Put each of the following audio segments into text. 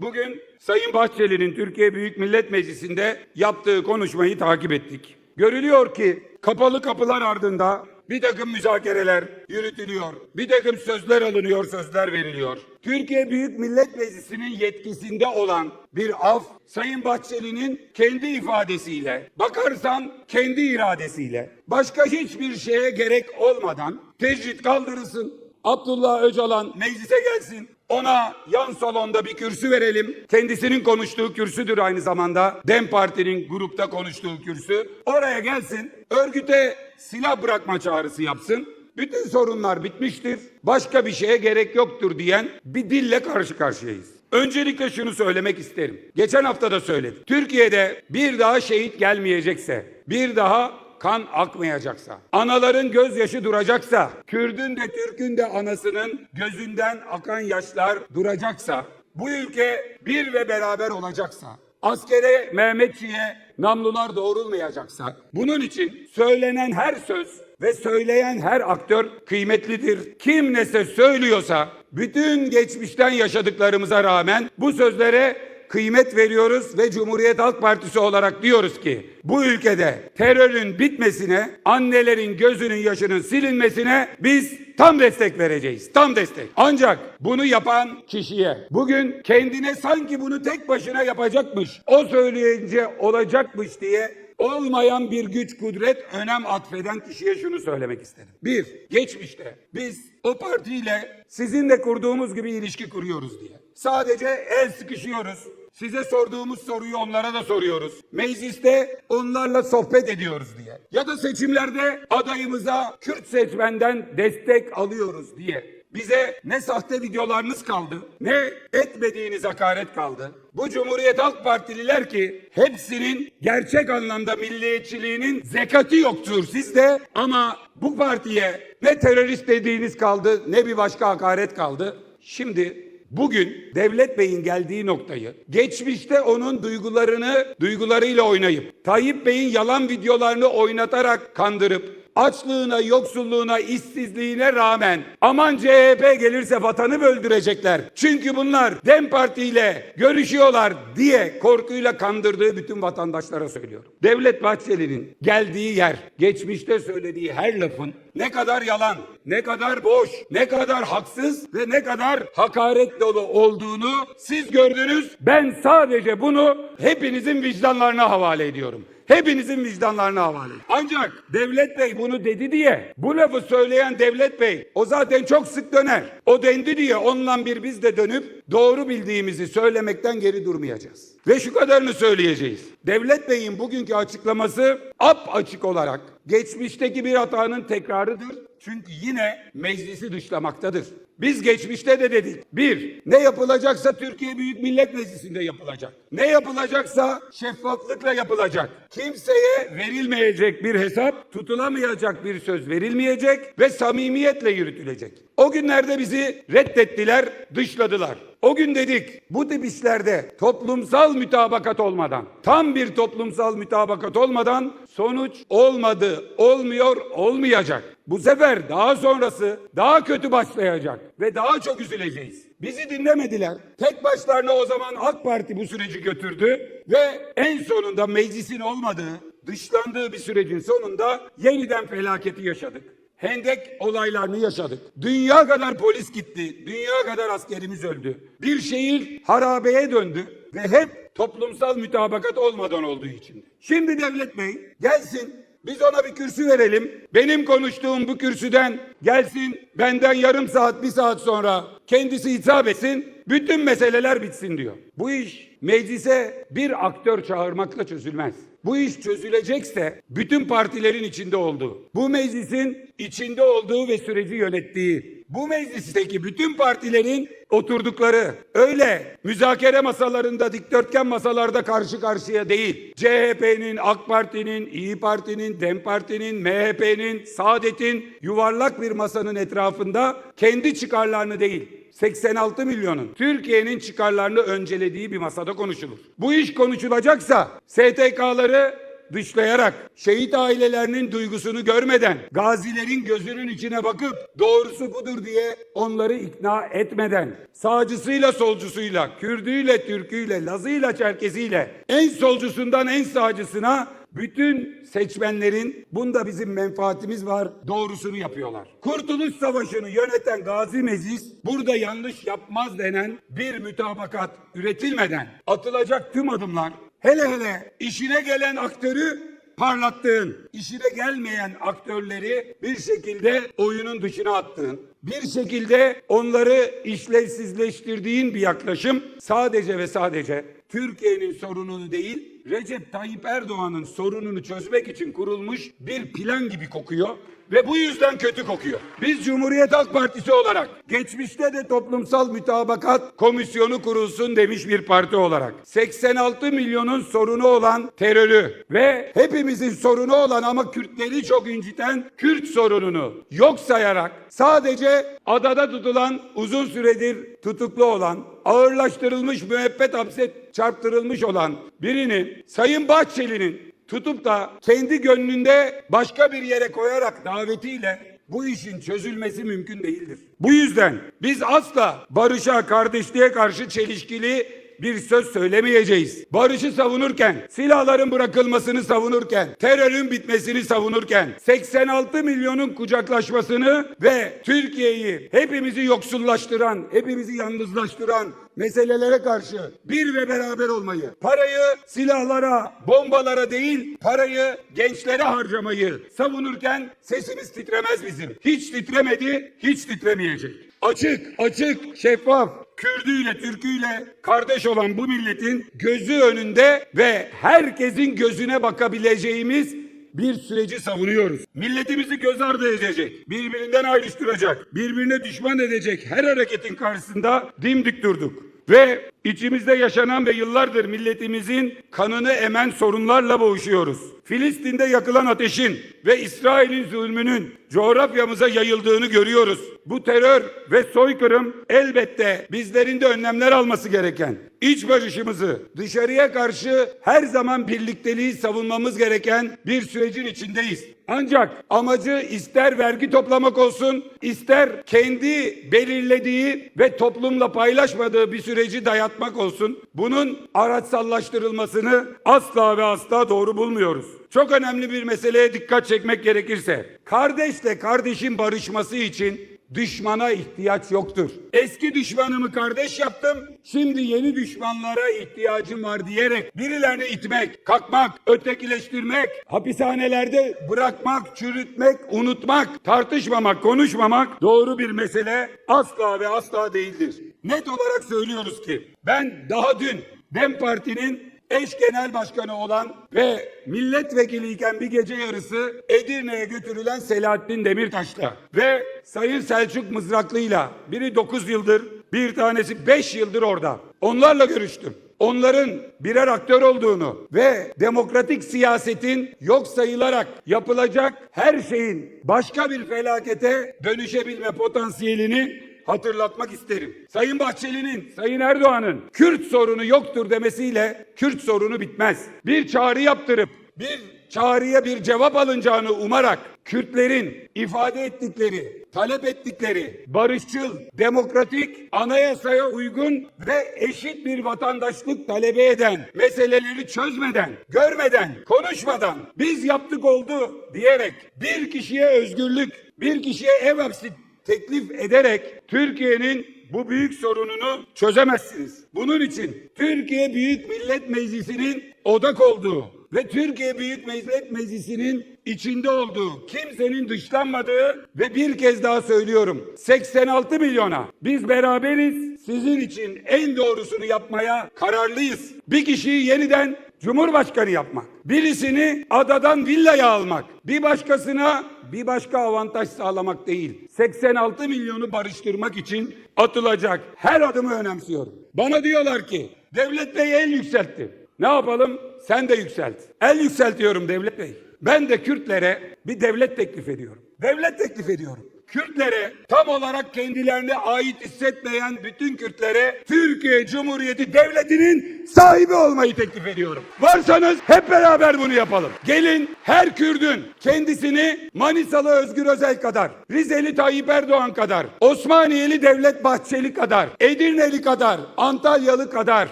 Bugün Sayın Bahçeli'nin Türkiye Büyük Millet Meclisi'nde yaptığı konuşmayı takip ettik. Görülüyor ki kapalı kapılar ardında bir takım müzakereler yürütülüyor. Bir takım sözler alınıyor, sözler veriliyor. Türkiye Büyük Millet Meclisi'nin yetkisinde olan bir af Sayın Bahçeli'nin kendi ifadesiyle, bakarsan kendi iradesiyle, başka hiçbir şeye gerek olmadan tecrit kaldırılsın. Abdullah Öcalan meclise gelsin. Ona yan salonda bir kürsü verelim. Kendisinin konuştuğu kürsüdür aynı zamanda. Dem Parti'nin grupta konuştuğu kürsü. Oraya gelsin. Örgüte silah bırakma çağrısı yapsın. Bütün sorunlar bitmiştir. Başka bir şeye gerek yoktur diyen bir dille karşı karşıyayız. Öncelikle şunu söylemek isterim. Geçen hafta da söyledim. Türkiye'de bir daha şehit gelmeyecekse, bir daha kan akmayacaksa, anaların gözyaşı duracaksa, Kürdün de Türk'ün de anasının gözünden akan yaşlar duracaksa, bu ülke bir ve beraber olacaksa, askere Mehmetçiğe namlular doğrulmayacaksa, bunun için söylenen her söz ve söyleyen her aktör kıymetlidir. Kim ne söz söylüyorsa bütün geçmişten yaşadıklarımıza rağmen bu sözlere kıymet veriyoruz ve Cumhuriyet Halk Partisi olarak diyoruz ki bu ülkede terörün bitmesine, annelerin gözünün yaşının silinmesine biz tam destek vereceğiz. Tam destek. Ancak bunu yapan kişiye bugün kendine sanki bunu tek başına yapacakmış, o söyleyince olacakmış diye olmayan bir güç kudret önem atfeden kişiye şunu söylemek isterim. Bir, geçmişte biz o partiyle sizinle kurduğumuz gibi ilişki kuruyoruz diye. Sadece el sıkışıyoruz. Size sorduğumuz soruyu onlara da soruyoruz. Mecliste onlarla sohbet ediyoruz diye. Ya da seçimlerde adayımıza Kürt seçmenden destek alıyoruz diye. Bize ne sahte videolarınız kaldı, ne etmediğiniz hakaret kaldı. Bu Cumhuriyet Halk Partililer ki hepsinin gerçek anlamda milliyetçiliğinin zekati yoktur sizde ama bu partiye ne terörist dediğiniz kaldı ne bir başka hakaret kaldı. Şimdi Bugün Devlet Bey'in geldiği noktayı, geçmişte onun duygularını duygularıyla oynayıp, Tayyip Bey'in yalan videolarını oynatarak kandırıp, açlığına, yoksulluğuna, işsizliğine rağmen aman CHP gelirse vatanı böldürecekler. Çünkü bunlar Dem Parti ile görüşüyorlar diye korkuyla kandırdığı bütün vatandaşlara söylüyorum. Devlet Bahçeli'nin geldiği yer, geçmişte söylediği her lafın ne kadar yalan, ne kadar boş, ne kadar haksız ve ne kadar hakaret dolu olduğunu siz gördünüz. Ben sadece bunu hepinizin vicdanlarına havale ediyorum. Hepinizin vicdanlarına havale. Ancak Devlet Bey bunu dedi diye bu lafı söyleyen Devlet Bey o zaten çok sık döner. O dendi diye onunla bir biz de dönüp doğru bildiğimizi söylemekten geri durmayacağız. Ve şu kadarını söyleyeceğiz. Devlet Bey'in bugünkü açıklaması ap açık olarak geçmişteki bir hatanın tekrarıdır. Çünkü yine meclisi dışlamaktadır. Biz geçmişte de dedik. Bir, ne yapılacaksa Türkiye Büyük Millet Meclisi'nde yapılacak. Ne yapılacaksa şeffaflıkla yapılacak. Kimseye verilmeyecek bir hesap, tutulamayacak bir söz verilmeyecek ve samimiyetle yürütülecek. O günlerde bizi reddettiler, dışladılar. O gün dedik bu tip işlerde toplumsal mütabakat olmadan, tam bir toplumsal mütabakat olmadan sonuç olmadı, olmuyor, olmayacak. Bu sefer daha sonrası daha kötü başlayacak ve daha çok üzüleceğiz. Bizi dinlemediler. Tek başlarına o zaman AK Parti bu süreci götürdü ve en sonunda meclisin olmadığı, dışlandığı bir sürecin sonunda yeniden felaketi yaşadık. Hendek olaylarını yaşadık. Dünya kadar polis gitti. Dünya kadar askerimiz öldü. Bir şehir harabeye döndü ve hep toplumsal mütabakat olmadan olduğu için. Şimdi Devlet Bey gelsin biz ona bir kürsü verelim. Benim konuştuğum bu kürsüden gelsin benden yarım saat bir saat sonra kendisi hitap etsin. Bütün meseleler bitsin diyor. Bu iş meclise bir aktör çağırmakla çözülmez. Bu iş çözülecekse bütün partilerin içinde olduğu, bu meclisin içinde olduğu ve süreci yönettiği, bu meclisteki bütün partilerin oturdukları, öyle müzakere masalarında, dikdörtgen masalarda karşı karşıya değil, CHP'nin, AK Parti'nin, İyi Parti'nin, DEM Parti'nin, MHP'nin, Saadet'in yuvarlak bir masanın etrafında kendi çıkarlarını değil, 86 milyonun Türkiye'nin çıkarlarını öncelediği bir masada konuşulur. Bu iş konuşulacaksa STK'ları dışlayarak, şehit ailelerinin duygusunu görmeden, gazilerin gözünün içine bakıp doğrusu budur diye onları ikna etmeden, sağcısıyla solcusuyla, Kürdüyle, Türküyle, Lazıyla, Çerkeziyle, en solcusundan en sağcısına bütün seçmenlerin bunda bizim menfaatimiz var doğrusunu yapıyorlar. Kurtuluş Savaşı'nı yöneten Gazi Meclis burada yanlış yapmaz denen bir mütabakat üretilmeden atılacak tüm adımlar hele hele işine gelen aktörü parlattığın, işine gelmeyen aktörleri bir şekilde oyunun dışına attığın, bir şekilde onları işlevsizleştirdiğin bir yaklaşım sadece ve sadece Türkiye'nin sorununu değil, Recep Tayyip Erdoğan'ın sorununu çözmek için kurulmuş bir plan gibi kokuyor ve bu yüzden kötü kokuyor. Biz Cumhuriyet Halk Partisi olarak geçmişte de toplumsal mütabakat komisyonu kurulsun demiş bir parti olarak 86 milyonun sorunu olan terörü ve hepimizin sorunu olan ama Kürtleri çok inciten Kürt sorununu yok sayarak sadece adada tutulan uzun süredir tutuklu olan ağırlaştırılmış müebbet hapse çarptırılmış olan birinin Sayın Bahçeli'nin tutup da kendi gönlünde başka bir yere koyarak davetiyle bu işin çözülmesi mümkün değildir. Bu yüzden biz asla barışa, kardeşliğe karşı çelişkili bir söz söylemeyeceğiz. Barışı savunurken, silahların bırakılmasını savunurken, terörün bitmesini savunurken, 86 milyonun kucaklaşmasını ve Türkiye'yi hepimizi yoksullaştıran, hepimizi yalnızlaştıran meselelere karşı bir ve beraber olmayı, parayı silahlara, bombalara değil, parayı gençlere harcamayı savunurken sesimiz titremez bizim. Hiç titremedi, hiç titremeyecek. Açık, açık, şeffaf, Kürdüyle, Türküyle kardeş olan bu milletin gözü önünde ve herkesin gözüne bakabileceğimiz bir süreci savunuyoruz. Milletimizi göz ardı edecek, birbirinden ayrıştıracak, birbirine düşman edecek her hareketin karşısında dimdik durduk. Ve içimizde yaşanan ve yıllardır milletimizin kanını emen sorunlarla boğuşuyoruz. Filistin'de yakılan ateşin ve İsrail'in zulmünün coğrafyamıza yayıldığını görüyoruz. Bu terör ve soykırım elbette bizlerin de önlemler alması gereken, iç barışımızı dışarıya karşı her zaman birlikteliği savunmamız gereken bir sürecin içindeyiz. Ancak amacı ister vergi toplamak olsun, ister kendi belirlediği ve toplumla paylaşmadığı bir süreci dayatmak olsun. Bunun araçsallaştırılmasını asla ve asla doğru bulmuyoruz. Çok önemli bir meseleye dikkat çekmek gerekirse, kardeşle kardeşin barışması için düşmana ihtiyaç yoktur. Eski düşmanımı kardeş yaptım, şimdi yeni düşmanlara ihtiyacım var diyerek birilerini itmek, kalkmak, ötekileştirmek, hapishanelerde bırakmak, çürütmek, unutmak, tartışmamak, konuşmamak doğru bir mesele asla ve asla değildir. Net olarak söylüyoruz ki ben daha dün DEM Parti'nin eş genel başkanı olan ve milletvekiliyken bir gece yarısı Edirne'ye götürülen Selahattin Demirtaş'la ve Sayın Selçuk Mızraklı'yla biri 9 yıldır bir tanesi 5 yıldır orada. Onlarla görüştüm. Onların birer aktör olduğunu ve demokratik siyasetin yok sayılarak yapılacak her şeyin başka bir felakete dönüşebilme potansiyelini hatırlatmak isterim. Sayın Bahçeli'nin, Sayın Erdoğan'ın Kürt sorunu yoktur demesiyle Kürt sorunu bitmez. Bir çağrı yaptırıp bir çağrıya bir cevap alınacağını umarak Kürtlerin ifade ettikleri, talep ettikleri barışçıl, demokratik, anayasaya uygun ve eşit bir vatandaşlık talebe eden, meseleleri çözmeden, görmeden, konuşmadan biz yaptık oldu diyerek bir kişiye özgürlük, bir kişiye ev hapsi teklif ederek Türkiye'nin bu büyük sorununu çözemezsiniz. Bunun için Türkiye Büyük Millet Meclisi'nin odak olduğu ve Türkiye Büyük Millet Meclisi'nin içinde olduğu, kimsenin dışlanmadığı ve bir kez daha söylüyorum 86 milyona biz beraberiz sizin için en doğrusunu yapmaya kararlıyız. Bir kişiyi yeniden Cumhurbaşkanı yapmak, birisini adadan villaya almak, bir başkasına bir başka avantaj sağlamak değil. 86 milyonu barıştırmak için atılacak her adımı önemsiyorum. Bana diyorlar ki Devlet Bey el yükseltti. Ne yapalım? Sen de yükselt. El yükseltiyorum Devlet Bey. Ben de Kürtlere bir devlet teklif ediyorum. Devlet teklif ediyorum. Kürtlere tam olarak kendilerine ait hissetmeyen bütün Kürtlere Türkiye Cumhuriyeti Devleti'nin sahibi olmayı teklif ediyorum. Varsanız hep beraber bunu yapalım. Gelin her Kürdün kendisini Manisalı Özgür Özel kadar, Rizeli Tayyip Erdoğan kadar, Osmaniyeli Devlet Bahçeli kadar, Edirneli kadar, Antalyalı kadar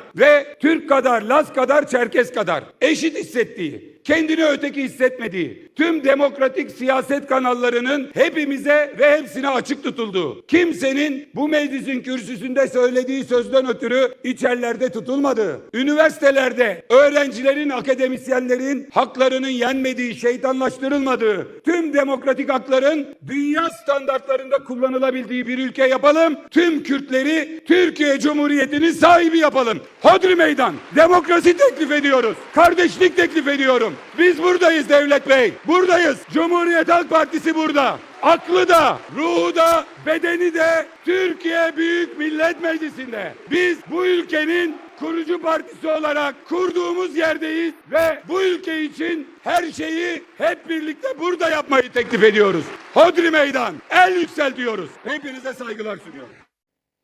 ve Türk kadar, Laz kadar, Çerkes kadar eşit hissettiği, kendini öteki hissetmediği, tüm demokratik siyaset kanallarının hepimize ve hepsine açık tutulduğu, kimsenin bu meclisin kürsüsünde söylediği sözden ötürü içerlerde tutulmadığı, üniversitelerde öğrencilerin, akademisyenlerin haklarının yenmediği, şeytanlaştırılmadığı, tüm demokratik hakların dünya standartlarında kullanılabildiği bir ülke yapalım. Tüm Kürtleri Türkiye Cumhuriyeti'nin sahibi yapalım. Hodri meydan. Demokrasi teklif ediyoruz. Kardeşlik teklif ediyorum. Biz buradayız Devlet Bey. Buradayız. Cumhuriyet Halk Partisi burada. Aklı da, ruhu da, bedeni de Türkiye Büyük Millet Meclisi'nde. Biz bu ülkenin kurucu partisi olarak kurduğumuz yerdeyiz ve bu ülke için her şeyi hep birlikte burada yapmayı teklif ediyoruz. Hodri meydan, el yükseltiyoruz. Hepinize saygılar sunuyorum.